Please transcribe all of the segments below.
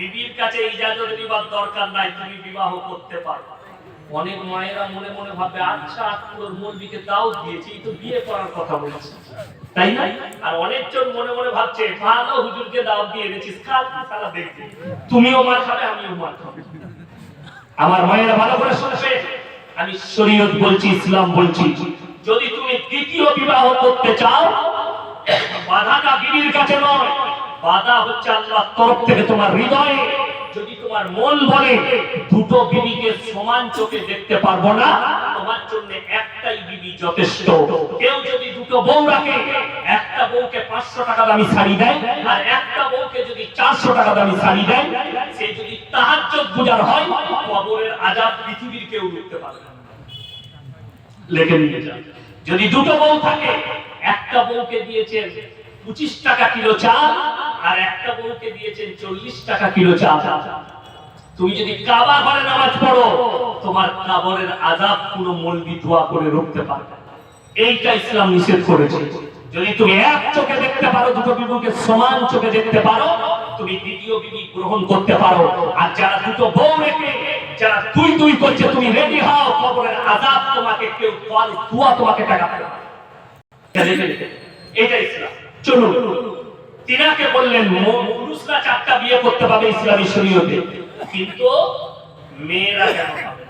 বিবির কাছে ইজাজত নিবার দরকার নাই, তুমি বিবাহ করতে পারো। অনেক মায়েরা মনে মনে ভাবে আচ্ছা আত্মর মন্দিকে তাও দিয়েছি, তো বিয়ে করার কথা বলছি। তাই না? আর অনেকজন মনে মনে ভাবছে ভালো হুজুরকে দাও, দিয়ে এনেছিস কাল সারা দেখবে। তুমিও মার খাবে, আমিও মার খাব। আমার মায়েরা ভালো করে শুনবে, আমি শরীয়ত বলছি, ইসলাম বলছি, যদি তুমি দ্বিতীয় বিবাহ করতে চাও বাধাটা বিবির কাছে নয়। বাধা হচ্ছে আল্লাহর তরফ থেকে তোমার হৃদয়ে। যদি তোমার মন বলে, দুটো বিবিকে সমান চোখে দেখতে পারব না, তোমার জন্য একটাই বিবি যথেষ্ট। কেউ যদি দুটো বউ রাখে, একটা বউকে পাঁচশো টাকা দামি শাড়ি দেয়, আর একটা বউকে যদি চারশো টাকা দামি শাড়ি দেয়, সে যদি তাহাজ্জুদ গুজার হয়, কবরের আজাব পৃথিবীর কেউ রুখতে পারবে না। লেখে নিয়ে যান। যদি দুটো বউ থাকে, একটা বউকে দিয়েছেন পঁচিশ টাকা কিলো চাল আর একটা বউকে দিয়েছেন চল্লিশ টাকা কিলো চাল তুমি যদি কাবা ঘরে নামাজ পড়ো, তোমার কাবরের আজাব পুরো মলবি দোয়া করে রুখতে পারবে। এইটা ইসলাম নিষেধ করেছে। যদি তুমি এক চোখে দেখতে পারো, দুটো বিবুকে সমান চোখে দেখতে পারো, তুমি দ্বিতীয় বিবি গ্রহণ করতে পারো। আর যারা দুটো বউ রেখে, যারা তুই তুই করছে, তুমি রেডি হও, কবরের আজাব তোমাকে, কেউ দোয়া তোমাকে টাকা দেবে। এটা ইসলাম। চলুন। তিনাকে বললেন পুরুষরা চারটা বিয়ে করতে পারবে ইসলামী শরীয়তে। কিন্তু মেয়েরা কেন পাবে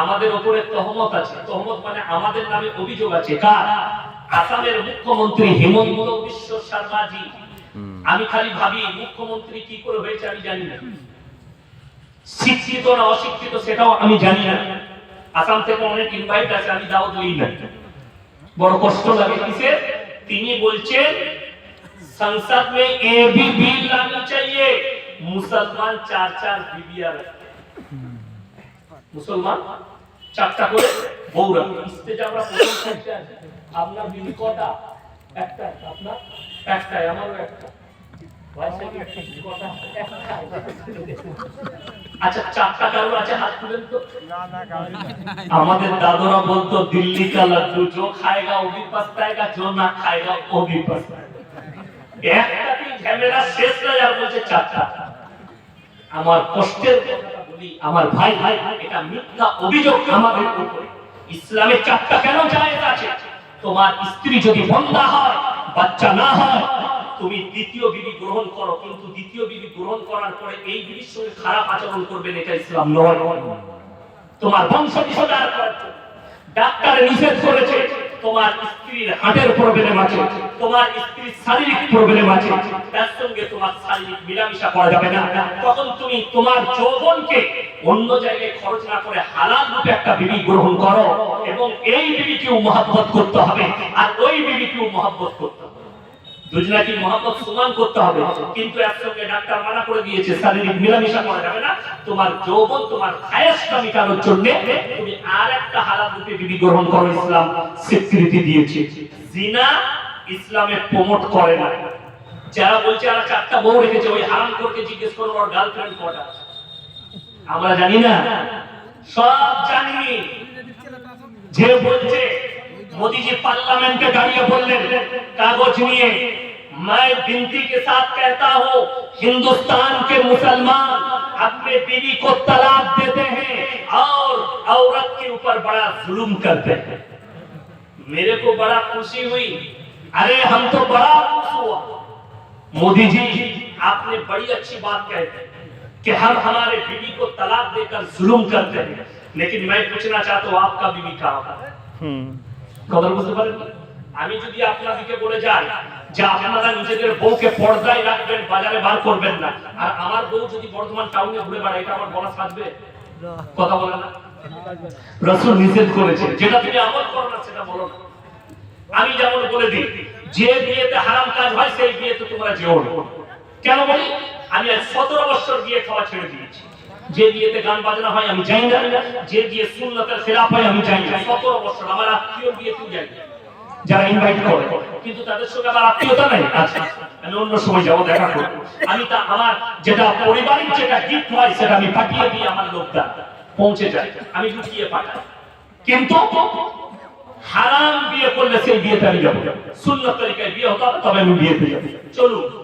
আমাদের উপরে তহমত আছে। তহমত মানে আমাদের নামে অভিযোগ আছে। কার? আসামের মুখ্যমন্ত্রী হেমন্ত বিশ্ব শর্মাজি আমি খালি ভাবি মুখ্যমন্ত্রী কি করে হয়েছে আমি জানি না। শিক্ষিত না অশিক্ষিত সেটাও আমি জানি না। আসাম থেকে অনেক ইনভাইট আছে আমি দাওয়াত লই না। বড় কষ্ট লাগে। কিসে তিনি বলছেন संसद में ये भी बिल लानी चाहिए मुसलमान चार चार बीबियां रखते মুসলমান চারটা করে বউ রাখবে স্টেজে আমরা প্রথম থাকতে আছি আপনার বিবি কটা একটা আপনার একটাই আমারও একটা ভাই সাহেব, কটা? একটাই। আচ্ছা চারটা কারোর আছে হাত তুলেন তো আমাদের দাদুরা বলতো দিল্লি কা লাড্ডু जो खाएगा वो भी पछताएगा जो ना खाएगा वो भी पछताएगा ইসলামে চারটা কেন জায়েজ আছে? তোমার স্ত্রী যদি বন্ধা হয়, বাচ্চা না হয়, তুমি দ্বিতীয় বিবি গ্রহণ করো, কিন্তু দ্বিতীয় বিবি গ্রহণ করার পরে এই বিবির সঙ্গে খারাপ আচরণ করবেন, এটা ইসলাম নয়। তোমার বংশ করার ডাক্তার নিষেধ করেছে তোমার স্ত্রীর হার্টের প্রবলেম আছে তোমার স্ত্রীর শারীরিক প্রবলেম আছে তার সঙ্গে তোমার শারীরিক মিলামিশা করা যাবে না। তখন তুমি তোমার যৌবনকে অন্য জায়গায় খরচ না করে হালাল রূপে একটা বিবি গ্রহণ করো এবং এই বিবিকেও মহাব্বত করতে হবে, আর ওই বিবিকেও মহাব্বত করতে হবে। দুজনাকে মহাব্বত সমান করতে হবে। কিন্তু একসঙ্গে ডাক্তার মানা করে দিয়েছে, শারীরিক মিলামিশা করা যাবে না। তোমার যৌবন, তোমার খায়াসটা মেটানোর জন্য তুমি আর একটা হালাল রূপে বিবি গ্রহণ করো, ইসলাম স্বীকৃতি দিয়েছে। জিনা ইসলামে প্রমোট করে না। যারা বলছে, আর চারটা বউ রেখেছে, ওই হারাম করকে জিজ্ঞেস করো, ওর গার্লফ্রেন্ড কটা? আমরা জানি না। সব জানি। যে বলছে মোদিজি পার্লামেন্টে দাঁড়িয়ে বললেন কাগজ নিয়ে میں بنتی کے ساتھ کہتا ہوں، ہندوستان کے مسلمان اپنے بیوی کو طلاق دیتے ہیں اور عورت کے اوپر بڑا ظلم کرتے ہیں۔ میرے کو بڑا خوشی ہوئی۔ ارے، ہم تو بڑا خوش ہوا۔ مودی جی آپ نے بڑی اچھی بات کہتے کہ ہم ہمارے بیوی کو طلاق دے کر ظلم کرتے ہیں۔ لیکن میں پوچھنا چاہتا ہوں، آپ کا بیوی کہاں ہے؟ কথা বুঝতে পারেন? আমি যদি আপনাদেরকে বলে যাই যে আপনারা নিজেদের বউকে পর্দায় রাখবেন, বাজারে বার করবেন না, আর আমার বউ যদি বর্ধমান টাউনে ঘুরে বেড়ায়, এটা আমার বলা থাকবে কথা বলে না। রসুল নিষেধ করেছে যেটা তুমি আমল করো না, সেটা বলো না। আমি যেমন বলে দিই, যে বিয়েতে হারাম কাজ হয়, সেই বিয়েতে তোমরা যেও কেন বলি? আমি সতেরো বছর বিয়ে খাওয়া ছেড়ে দিয়েছি। যে বিয়েতে গান বাজনা হয়, আমি যাই না। যে বিয়ে সুন্নতের খেলাফ হয়, আমি যাই না। সতেরো বছর আমার আত্মীয় বিয়েতেও যাই। যারা ইনভাইট করে, কিন্তু তাদের সঙ্গে আমার আত্মীয়তা নাই। আচ্ছা আমি অন্য সময় যাব, দেখা করব। আমি তা আমার যেটা যেটা গিফট হয়, সেটা আমি পাঠিয়ে আমার লোকটা। পৌঁছে যায়। আমি লুকিয়ে পাঠাই। কিন্তু হারাম বিয়ে করলে সেই বিয়েতে আমি যাব সুন্নত তরিকায় বিয়ে হতো তবে আমি বিয়েতে যাব। চলুন।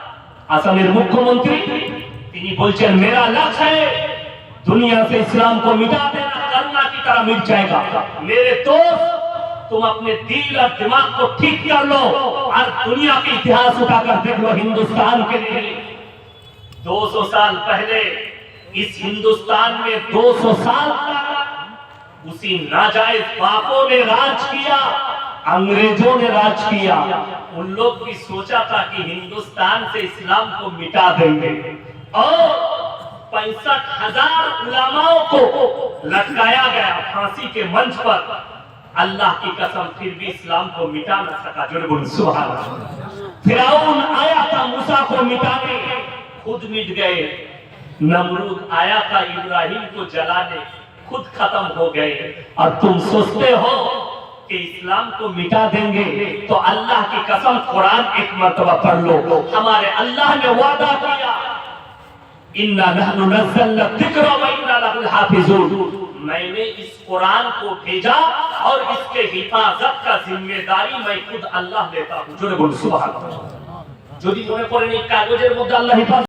আসামের মুখ্যমন্ত্রী তিনি বলছেন मेरा लक्ष्य है दुनिया से इस्लाम को मिटा देना करना की तरह मिट जाएगा मेरे दोस्त तुम अपने दिल और दिमाग को ठीक कर लो और दुनिया के इतिहास उठाकर देख लो हिंदुस्तान के लिए 200 साल पहले इस हिंदुस्तान में 200 साल तक उसी नाजायज पापों ने राज किया अंग्रेजों ने انگریزوں نے راج کیا۔ ان لوگ بھی سوچا تھا کہ ہندوستان سے اسلام کو مٹا دیں گے۔ اور پینسٹھ ہزار علماء کو لٹکایا گیا پھانسی کے منچ پر۔ اللہ کی قسم پھر بھی اسلام کو مٹا نہ سکا۔ جربن سبحان فراؤن آیا تھا موسیٰ کو مٹانے۔ خود مٹ گئے۔ نمرود آیا تھا ابراہیم کو جلانے۔ خود ختم ہو گئے۔ اور تم سوچتے ہو کہ اسلام کو مٹا دیں گے، تو اللہ کی قسم قرآن ایک مرتبہ پڑھ لو۔ ہمارے اللہ نے وعدہ کیا۔ میں نے اس قرآن کو بھیجا اور اس کے حفاظت کا ذمہ داری میں خود اللہ لیتا ہوں۔ جو نے بول سبحان اللہ۔ যদি মনে করেন এই কাগজের اللہ حفاظت۔